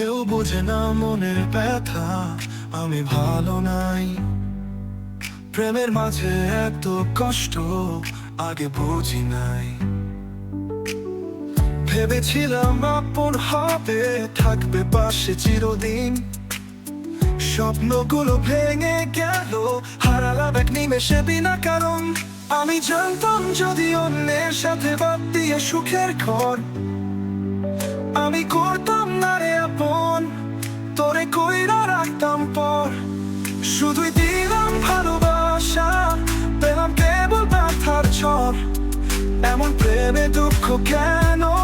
কেউ বোঝে না মনের ব্যথা, আমি ভালো নাই। প্রেমের মাঝে এত কষ্ট, আগে বুঝি নাই। ভেবেছিলাম আপন হবে থাকবে পাশে চিরদিন। স্বপ্নগুলো ভেঙে গেল হারালাম এক নিমেষে বিনা কারণ। আমি জানতাম যদি অন্যের সাথে বাদ দিয়ে সুখের ঘর আমি করতাম না রে আপন, তোরে কইরা রাখতাম পর। শুধুই দিলাম ভালোবাসা, পেলাম কেবল ব্যথার ছর এমন প্রেমে দুঃখ কেন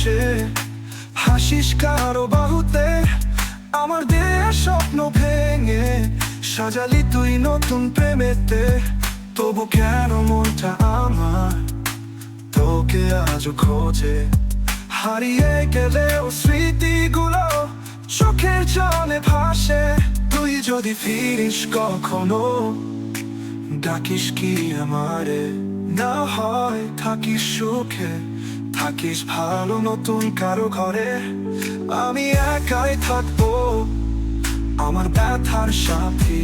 বসে হাসিস কারও বাহুতে? আমার দেয়া স্বপ্ন ভেঙে সাজালি তুই নতুন প্রেমেতে। তবু কেন মনটা আমার তোকে আজও খোঁজে? হারিয়ে গেলেও স্মৃতিগুলো চোখের জলে ভাসে। তুই যদি ফিরিস কখনো, ডাকিস কি আমারে? না হয় থাকিস সুখে। থাকিস ভালো নতুন কারও ঘরে। আমি একাই থাকব আমার ব্যথার সাথে।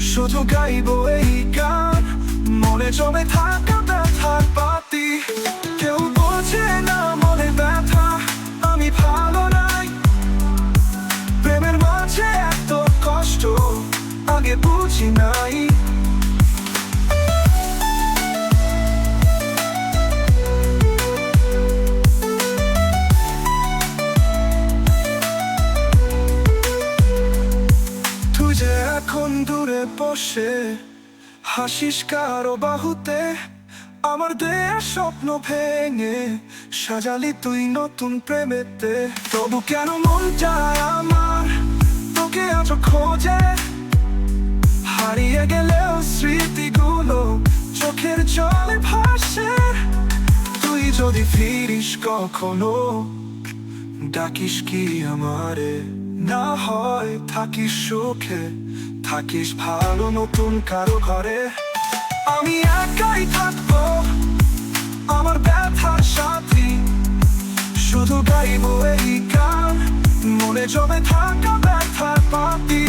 শুধু গাইবো এই গান, মনে জমে থাকা ব্যথার পাতি। কেউ বোঝে না মনে ব্যথা, আমি ভালো নাই। প্রেমের মাঝে এত কষ্ট, আগে বুঝি নাই। দূরে বসে, হাসিস কারও বাহুতে, আমার দেয়া স্বপ্ন ভেঙে, সাজালি তুই নতুন প্রেমেতে। তবু কেন মন যায় আমার? তোকে আজ খোঁজে। হারিয়ে গেলেও স্মৃতিগুলো চোখের জলে ভাসে। তুই যদি ফিরিস কখনো, ডাকিস কি আমারে? না হয় থাকিস সুখে থাকিস ভালো নতুন কারও ঘরে। আমি একাই থাকব আমার ব্যথার সাথী। শুধু গাইবো এই গান, মনে জমে থাকা ব্যথার পাতি